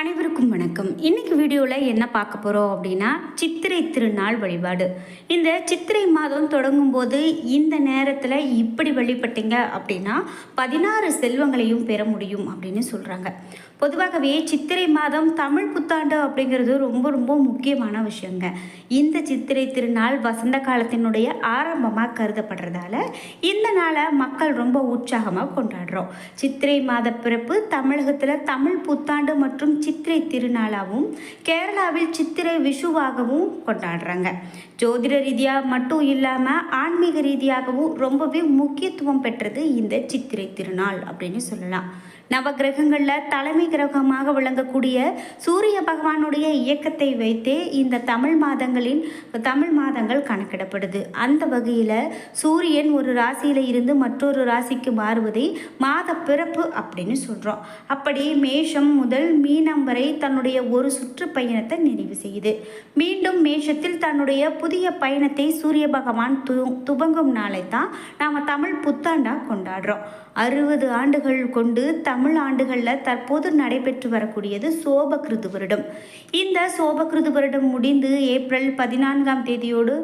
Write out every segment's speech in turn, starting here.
அனைவருக்கும் வணக்கம். இன்னைக்கு வீடியோவில் என்ன பார்க்க போகிறோம் அப்படின்னா சித்திரை திருநாள் வழிபாடு. இந்த சித்திரை மாதம் தொடங்கும் போது இந்த நேரத்தில் இப்படி வழிபட்டீங்க அப்படின்னா பதினாறு செல்வங்களையும் பெற முடியும் அப்படின்னு சொல்கிறாங்க பொதுவாகவே சித்திரை மாதம் தமிழ் புத்தாண்டு அப்படிங்கிறது ரொம்ப ரொம்ப முக்கியமான விஷயங்க. இந்த சித்திரை திருநாள் வசந்த காலத்தினுடைய ஆரம்பமாக கருதப்படுறதால இந்த நாளை மக்கள் ரொம்ப உற்சாகமாக கொண்டாடுறோம். சித்திரை மாத பிறப்பு தமிழகத்தில் தமிழ் புத்தாண்டு மற்றும் சித்திரை திருநாளாகவும் கேரளாவில் சித்திரை விஷுவாகவும் கொண்டாடுறாங்க. ஜோதிட ரீதியாக மட்டும் இல்லாமல் ஆன்மீக ரீதியாகவும் ரொம்பவே முக்கியத்துவம் பெற்றது இந்த சித்திரை திருநாள் அப்படின்னு சொல்லலாம். நவகிரகங்களில் தலைமை கிரகமாக விளங்கக்கூடிய சூரிய பகவானுடைய இயக்கத்தை வைத்தே இந்த தமிழ் மாதங்களின் தமிழ் மாதங்கள் கணக்கிடப்படுது. அந்த வகையில் சூரியன் ஒரு ராசியில் இருந்து மற்றொரு ராசிக்கு மாறுவதை மாத பிறப்பு அப்படின்னு சொல்கிறோம் அப்படி மேஷம் முதல் மீனம் வரை தன்னுடைய ஒரு சுற்றுப்பயணத்தை நிறைவு செய்யுது. மீண்டும் மேஷத்தில் தன்னுடைய புதிய பயணத்தை சூரிய பகவான் து துவங்கும் நாளை தான் நாம் தமிழ் புத்தாண்டாக கொண்டாடுறோம். அறுபது ஆண்டுகள் கொண்டு தமிழ் ஆண்டுகளில் தற்போது நடைபெற்று வரக்கூடியது சோபகிருது வருடம். இந்த சோபகிருது வருடம் முடிந்து ஏப்ரல் பதினான்காம் தேதியோடு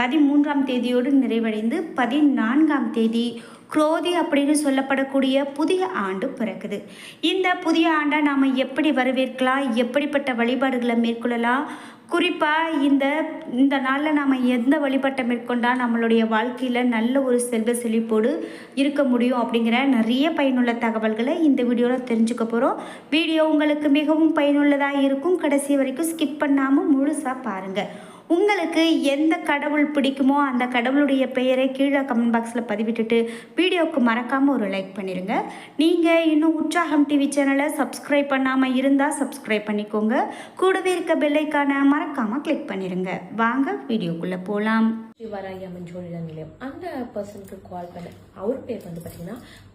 பதிமூன்றாம் தேதியோடு நிறைவடைந்து பதினான்காம் தேதி குரோதி அப்படின்னு சொல்லப்படக்கூடிய புதிய ஆண்டு பிறக்குது. இந்த புதிய ஆண்டை நாம் எப்படி வரவேற்கலாம்? எப்படிப்பட்ட வழிபாடுகளை மேற்கொள்ளலாம்? குறிப்பாக இந்த இந்த நாளில் நாம் எந்த வழிபாட்டை மேற்கொண்டால் நம்மளுடைய வாழ்க்கையில் நல்ல ஒரு செல்வ செழிப்போடு இருக்க முடியும் அப்படிங்கிற நிறைய பயனுள்ள தகவல்களை இந்த வீடியோவில் தெரிஞ்சுக்க போகிறோம் வீடியோ உங்களுக்கு மிகவும் பயனுள்ளதாக இருக்கும். கடைசி வரைக்கும் ஸ்கிப் பண்ணாமல் முழுசாக பாருங்கள் உங்களுக்கு எந்த கடவுள் பிடிக்குமோ அந்த கடவுளுடைய பெயரை கீழே கமெண்ட் பாக்ஸில் பதிவிட்டுட்டு வீடியோவுக்கு மறக்காமல் ஒரு லைக் பண்ணிடுங்க நீங்கள் இன்னும் உற்சாகம் டிவி சேனலை சப்ஸ்கிரைப் பண்ணாமல் இருந்தால் சப்ஸ்கிரைப் பண்ணிக்கோங்க. கூடவே இருக்க பெல்லைக்கான மறக்காமல் கிளிக் பண்ணிடுங்க வாங்க வீடியோக்குள்ளே போகலாம் ஸ்ரீவராகி ஜோதிட நிலையம். அந்த பர்சனுக்கு கால் பண்ண அவர் பேர் வந்து பார்த்தீங்கன்னா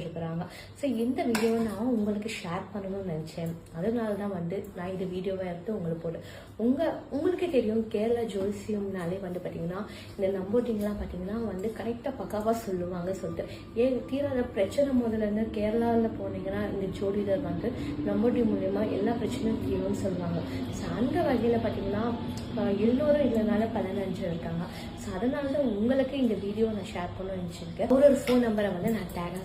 அடைஞ்சிருக்கிறாங்க ஸோ இந்த வீடியோவை நான் உங்களுக்கு ஷேர் பண்ணணும்னு நினச்சேன். அதனால தான் வந்து நான் இந்த வீடியோவை எடுத்து உங்களுக்கு போட்டேன் உங்கள் உங்களுக்கே தெரியும் கேரளா ஜோசியம்னாலே வந்து பார்த்தீங்கன்னா இந்த நம்போட்டிங்லாம் பார்த்தீங்கன்னா வந்து கரெக்டாக பக்காவாக சொல்லுவாங்க சொல்லிட்டு. ஏன் தீராத பிரச்சனை முதல்ல இருந்து கேரளாவில் போனீங்கன்னா இந்த ஜோதிடர் வந்து நம்போட்டி மூலயமா எல்லா பிரச்சனையும் தீரும்னு சொல்லுவாங்க. ஸோ அந்த வகையில் பார்த்தீங்கன்னா எல்லோரும் இதனால பலனடைஞ்சு இருக்காங்க. ஸோ அதனால தான் உங்களுக்கு இந்த வீடியோ நான் ஷேர் பண்ணணும்னு நினச்சிருக்கேன். ஒரு ஒரு ஃபோன் நம்பரை வந்து நான் டேகாக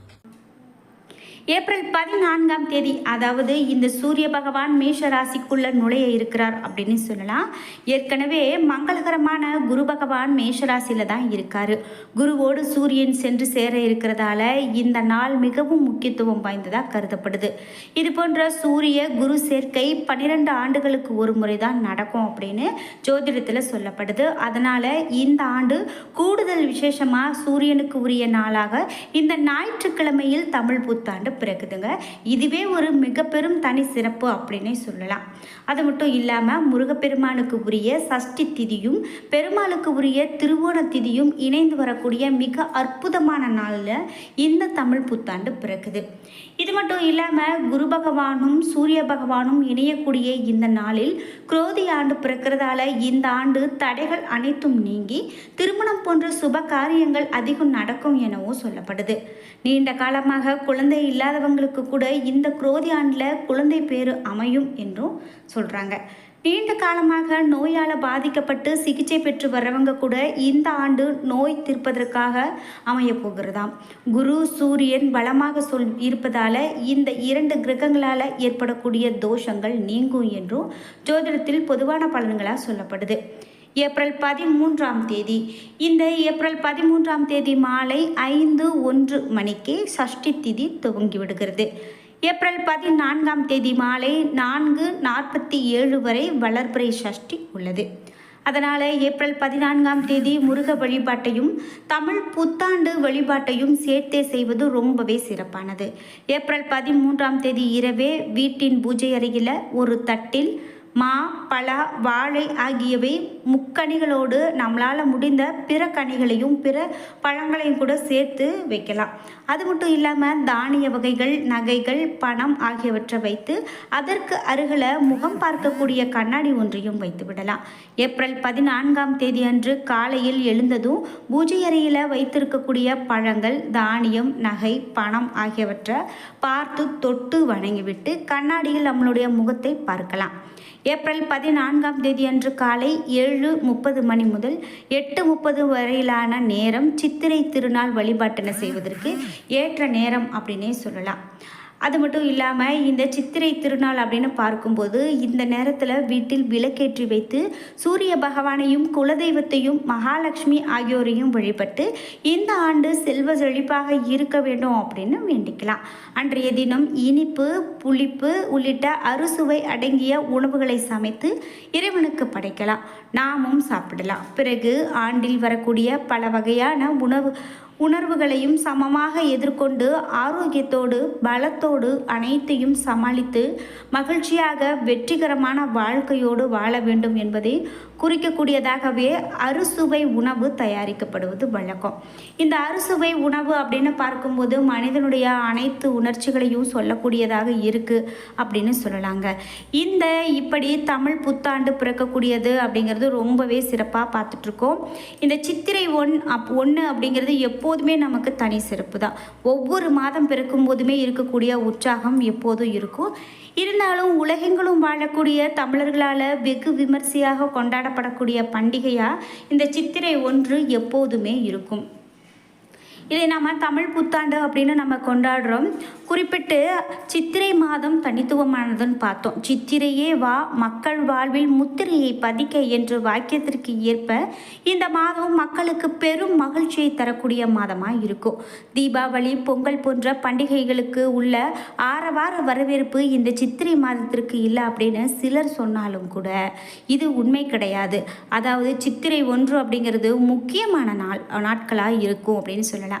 ஏப்ரல் பதினான்காம் தேதி அதாவது இந்த சூரிய பகவான் மேஷ ராசிக்குள்ள நுழைய இருக்கிறார் அப்படின்னு சொல்லலாம். ஏற்கனவே மங்களகரமான குரு பகவான் மேஷ ராசியில தான் இருக்காரு. குருவோடு சூரியன் சென்று சேர இருக்கிறதால இந்த நாள் மிகவும் முக்கியத்துவம் வாய்ந்ததாக கருதப்படுது. இது போன்ற சூரிய குரு சேர்க்கை பன்னிரெண்டு ஆண்டுகளுக்கு ஒரு முறை தான் நடக்கும் அப்படின்னு ஜோதிடத்தில் சொல்லப்படுது. அதனால இந்த ஆண்டு கூடுதல் விசேஷமாக சூரியனுக்கு உரிய நாளாக இந்த ஞாயிற்றுக்கிழமையில் தமிழ் புத்தாண்டு பிறகுதுங்க இதுவே ஒரு மிக பெரும் தனி சிறப்பு அப்படின்னே சொல்லலாம். அது மட்டும் இல்லாமல் முருகப்பெருமானுக்கு உரிய சஷ்டி திதியும் பெருமாளுக்கு உரிய திருவோண திதியும் இணைந்து வரக்கூடிய மிக அற்புதமான நாளில் இந்த தமிழ் புத்தாண்டு பிறக்குது. இது மட்டும் இல்லாமல் குரு பகவானும் சூரிய பகவானும் இணையக்கூடிய இந்த நாளில் குரோதி ஆண்டு பிறக்கிறதால இந்த ஆண்டு தடைகள் அனைத்தும் நீங்கி திருமணம் போன்ற சுப காரியங்கள் அதிகம் நடக்கும் எனவும் சொல்லப்படுது. நீண்ட காலமாக குழந்தை இல்லாதவங்களுக்கு கூட இந்த குரோதி ஆண்டில் குழந்தை பேரு அமையும் என்றும் சொல்கிறாங்க நீண்ட காலமாக நோயால் பாதிக்கப்பட்டு சிகிச்சை பெற்று வர்றவங்க கூட இந்த ஆண்டு நோய் தீர்ப்பதற்காக அமைய போகிறதாம். குரு சூரியன் பலமாக சொல் இருப்பதால் இந்த இரண்டு கிரகங்களால் ஏற்படக்கூடிய தோஷங்கள் நீங்கும் என்றும் ஜோதிடத்தில் பொதுவான பலன்களாக சொல்லப்படுது. ஏப்ரல் பதிமூன்றாம் தேதி. இந்த ஏப்ரல் பதிமூன்றாம் தேதி மாலை ஐந்து ஒன்று மணிக்கு சஷ்டி திதி துவங்கி விடுகிறது. ஏப்ரல் பதினான்காம் தேதி மாலை நான்கு நாற்பத்தி ஏழு வரை வளர்பிறை சஷ்டி உள்ளது. அதனால் ஏப்ரல் பதினான்காம் தேதி முருக வழிபாட்டையும் தமிழ் புத்தாண்டு வழிபாட்டையும் சேர்த்தே செய்வது ரொம்பவே சிறப்பானது. ஏப்ரல் பதிமூன்றாம் தேதி இரவே வீட்டின் பூஜை அருகில் ஒரு தட்டில் மா பலா வாழை ஆகியவை முக்கனிகளோடு நம்மளால் முடிந்த பிற கனிகளையும் பிற பழங்களையும் கூட சேர்த்து வைக்கலாம். அது மட்டும் இல்லாமல் தானிய வகைகள் நகைகள் பணம் ஆகியவற்றை வைத்து அதற்கு அருகில் முகம் பார்க்கக்கூடிய கண்ணாடி ஒன்றையும் வைத்து விடலாம். ஏப்ரல் பதினான்காம் தேதி அன்று காலையில் எழுந்ததும் பூஜை அறையில் வைத்திருக்கக்கூடிய பழங்கள் தானியம் நகை பணம் ஆகியவற்றை பார்த்து தொட்டு வணங்கிவிட்டு கண்ணாடியில் நம்மளுடைய முகத்தை பார்க்கலாம். ஏப்ரல் பதினான்காம் தேதி அன்று காலை ஏழு முப்பது மணி முதல் எட்டு முப்பது வரையிலான நேரம் சித்திரை திருநாள் வழிபாட்டினை செய்வதற்கு ஏற்ற நேரம் அப்படின்னே சொல்லலாம். அது மட்டும் இல்லாமல் இந்த சித்திரை திருநாள் அப்படின்னு பார்க்கும்போது இந்த நேரத்தில் வீட்டில் விளக்கேற்றி வைத்து சூரிய பகவானையும் குலதெய்வத்தையும் மகாலட்சுமி ஆகியோரையும் வழிபட்டு இந்த ஆண்டு செல்வ செழிப்பாக இருக்க வேண்டும் அப்படின்னு வேண்டிக்கலாம். அன்றைய தினம் இனிப்பு புளிப்பு உள்ளிட்ட அறுசுவை அடங்கிய உணவுகளை சமைத்து இறைவனுக்கு படைக்கலாம். நாமும் சாப்பிடலாம். பிறகு ஆண்டில் வரக்கூடிய பல வகையான உணவு உணர்வுகளையும் சமமாக எதிர்கொண்டு ஆரோக்கியத்தோடு பலத்தோடு அனைத்தையும் சமாளித்து மகிழ்ச்சியாக வெற்றிகரமான வாழ்க்கையோடு வாழ வேண்டும் என்பதை குறிக்கக்கூடியதாகவே அறுசுவை உணவு தயாரிக்கப்படுவது வழக்கம். இந்த அறுசுவை உணவு அப்படின்னு பார்க்கும்போது மனிதனுடைய அனைத்து உணர்ச்சிகளையும் சொல்லக்கூடியதாக இருக்குது அப்படின்னு சொல்லலாங்க. இந்த இப்படி தமிழ் புத்தாண்டு பிறக்கக்கூடியது அப்படிங்கிறது ரொம்பவே சிறப்பாக பார்த்துட்ருக்கோம். இந்த சித்திரை ஒன் அப் ஒன்று அப்படிங்கிறது எப்போதுமே நமக்கு தனி சிறப்பு தான். ஒவ்வொரு மாதம் பிறக்கும் போதுமே இருக்கக்கூடிய உற்சாகம் எப்போதும் இருக்கும். இருந்தாலும் உலகெங்கிலும் வாழக்கூடிய தமிழர்களால் வெகு விமர்சையாக கொண்டாடப்படக்கூடிய பண்டிகையாக இந்த சித்திரை ஒன்று எப்போதுமே இருக்கும். இதை நாம் தமிழ் புத்தாண்டு அப்படின்னு நம்ம கொண்டாடுறோம். குறிப்பிட்டு சித்திரை மாதம் தனித்துவமானதுன்னு பார்த்தோம். சித்திரையே வா மக்கள் வாழ்வில் முத்திரையை பதிக்க என்ற வாக்கியத்திற்கு ஏற்ப இந்த மாதம் மக்களுக்கு பெரும் மகிழ்ச்சியை தரக்கூடிய மாதமாக இருக்கும். தீபாவளி பொங்கல் போன்ற பண்டிகைகளுக்கு உள்ள ஆரவார வரவேற்பு இந்த சித்திரை மாதத்திற்கு இல்லை அப்படின்னு சிலர் சொன்னாலும் கூட இது உண்மை கிடையாது. அதாவது சித்திரை ஒன்று அப்படிங்கிறது முக்கியமான நாள் நாட்களாக இருக்கும் அப்படின்னு சொல்லலாம்.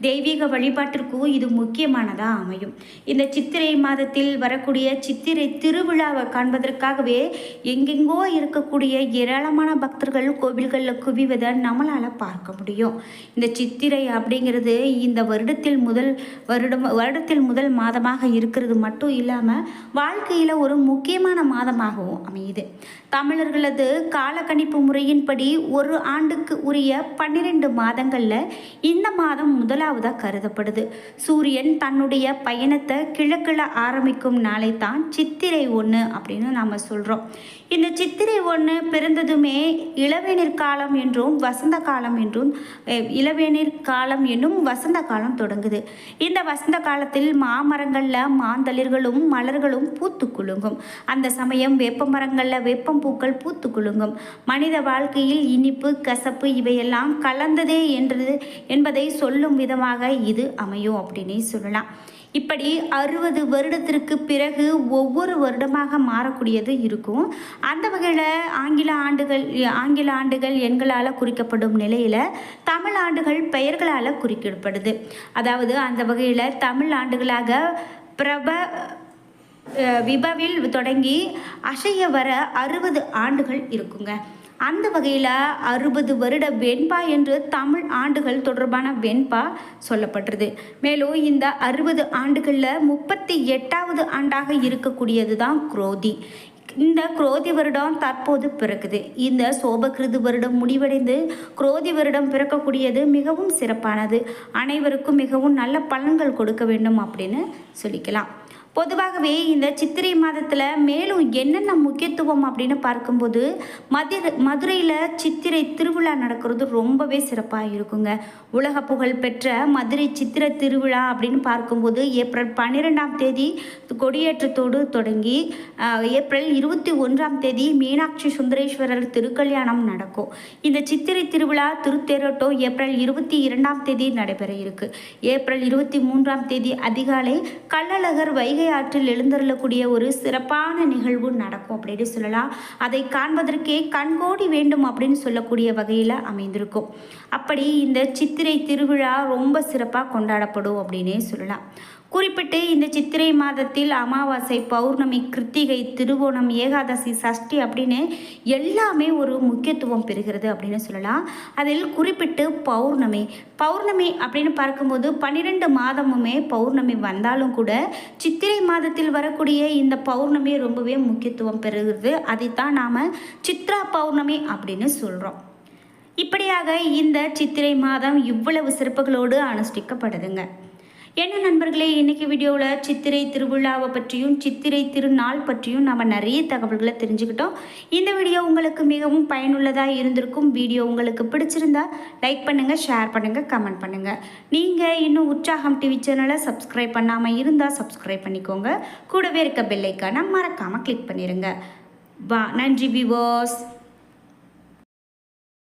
தெய்வீக வழிபாட்டிற்கும் இது முக்கியமானதாக அமையும். இந்த சித்திரை மாதத்தில் வரக்கூடிய சித்திரை திருவிழாவை காண்பதற்காகவே எங்கெங்கோ இருக்கக்கூடிய ஏராளமான பக்தர்கள் கோவில்களில் குவிவதை நம்மளால் பார்க்க முடியும். இந்த சித்திரை அப்படிங்கிறது இந்த வருடத்தில் முதல் வருடம் வருடத்தில் முதல் மாதமாக இருக்கிறது மட்டும் இல்லாமல் வாழ்க்கையில் ஒரு முக்கியமான மாதமாகவும் அமையுது. தமிழர்களது காலக்கணிப்பு முறையின்படி ஒரு ஆண்டுக்கு உரிய பன்னிரெண்டு மாதங்களில் இந்த மாதம் முதல் முதலாவதாக கருதப்படுது. சூரியன் தன்னுடைய பயணத்தை கிழக்கில் ஆரம்பிக்கும் நாளை தான் சித்திரை ஒன்று அப்படின்னு நாம் சொல்கிறோம் இந்த சித்திரை ஒன்று பிறந்ததுமே இளவேநீர் காலம் என்றும் வசந்த காலம் என்றும் இளவேநீர் காலம் என்னும் வசந்த காலம் தொடங்குது. இந்த வசந்த காலத்தில் மாமரங்களில் மாந்தளிர்களும் மலர்களும் பூத்து குலுங்கும். அந்த சமயம் வேப்ப மரங்களில் வேப்பம் பூக்கள் பூத்து குலுங்கும். மனித வாழ்க்கையில் இனிப்பு கசப்பு இவையெல்லாம் கலந்ததே என்றது என்பதை சொல்லும் விதம் விதமாக இது அமையும் அப்படின்னே சொல்லலாம். இப்படி அறுபது வருடத்திற்கு பிறகு ஒவ்வொரு வருடமாக மாறக்கூடியது இருக்கும். அந்த வகையில் ஆங்கில ஆண்டுகள் ஆங்கில ஆண்டுகள் எண்களால் குறிக்கப்படும் நிலையில் தமிழ் ஆண்டுகள் பெயர்களால் குறிக்கப்படுது. அதாவது அந்த வகையில் தமிழ் ஆண்டுகளாக பிரப விபவில் தொடங்கி அசைய வர அறுபது ஆண்டுகள் இருக்குங்க. அந்த வகையில் அறுபது வருட வெண்பா என்று தமிழ் ஆண்டுகள் தொடர்பான வெண்பா சொல்லப்பட்டிருது மேலும் இந்த அறுபது ஆண்டுகளில் முப்பத்தி எட்டாவது ஆண்டாக இருக்கக்கூடியது தான் குரோதி. இந்த குரோதி வருடம் தற்போது பிறக்குது. இந்த சோபகிருது வருடம் முடிவடைந்து குரோதி வருடம் பிறக்கக்கூடியது மிகவும் சிறப்பானது. அனைவருக்கும் மிகவும் நல்ல பலன்கள் கொடுக்க வேண்டும் அப்படின்னு சொல்லிக்கலாம். பொதுவாகவே இந்த சித்திரை மாதத்தில் மேலும் என்னென்ன முக்கியத்துவம் அப்படின்னு பார்க்கும்போது மதுரை மதுரையில் சித்திரை திருவிழா நடக்கிறது ரொம்பவே சிறப்பாக இருக்குங்க. உலக புகழ் பெற்ற மதுரை சித்திரை திருவிழா அப்படின்னு பார்க்கும்போது ஏப்ரல் பன்னிரெண்டாம் தேதி கொடியேற்றத்தோடு தொடங்கி ஏப்ரல் இருபத்தி ஒன்றாம் தேதி மீனாட்சி சுந்தரேஸ்வரர் திருக்கல்யாணம் நடக்கும். இந்த சித்திரை திருவிழா திருத்தேரோட்டம் ஏப்ரல் இருபத்தி இரண்டாம் தேதி நடைபெற இருக்கு. ஏப்ரல் இருபத்தி மூன்றாம் தேதி அதிகாலை கள்ளழகர் வைகை வைகை ஆற்றில் எழுந்தருளக்கூடிய ஒரு சிறப்பான நிகழ்வு நடக்கும் அப்படின்னு சொல்லலாம். அதை காண்பதற்கே கண்கோடி வேண்டும் அப்படின்னு சொல்லக்கூடிய வகையில் அமைந்திருக்கும். அப்படி இந்த சித்திரை திருவிழா ரொம்ப சிறப்பாக கொண்டாடப்படும் அப்படின்னே சொல்லலாம். குறிப்பிட்டு இந்த சித்திரை மாதத்தில் அமாவாசை பௌர்ணமி கிருத்திகை திருவோணம் ஏகாதசி சஷ்டி அப்படின்னு எல்லாமே ஒரு முக்கியத்துவம் பெறுகிறது அப்படின்னு சொல்லலாம். அதில் குறிப்பிட்டு பௌர்ணமி. பௌர்ணமி அப்படின்னு பார்க்கும்போது பன்னிரெண்டு மாதமுமே பௌர்ணமி வந்தாலும் கூட சித்திரை மாதத்தில் வரக்கூடிய இந்த பௌர்ணமி ரொம்பவே முக்கியத்துவம் பெறுகிறது. அதைத்தான் நாம் சித்ரா பௌர்ணமி அப்படின்னு சொல்கிறோம் இப்படியாக இந்த சித்திரை மாதம் இவ்வளவு சிறப்புகளோடு அனுஷ்டிக்கப்படுதுங்க. என்ன நண்பர்களே இன்றைக்கி வீடியோவில் சித்திரை திருவிழாவை பற்றியும் சித்திரை திருநாள் பற்றியும் நம்ம நிறைய தகவல்களை தெரிஞ்சுக்கிட்டோம். இந்த வீடியோ உங்களுக்கு மிகவும் பயனுள்ளதாக இருந்திருக்கும். வீடியோ உங்களுக்கு பிடிச்சிருந்தா லைக் பண்ணுங்கள் ஷேர் பண்ணுங்கள் கமெண்ட் பண்ணுங்கள் நீங்கள் இன்னும் உற்சாகம் டிவி சேனலை சப்ஸ்கிரைப் பண்ணாமல் இருந்தால் சப்ஸ்கிரைப் பண்ணிக்கோங்க. கூடவே இருக்க பெல்லைக்கான மறக்காமல் கிளிக் பண்ணிடுங்க வா நன்றி விவோஸ்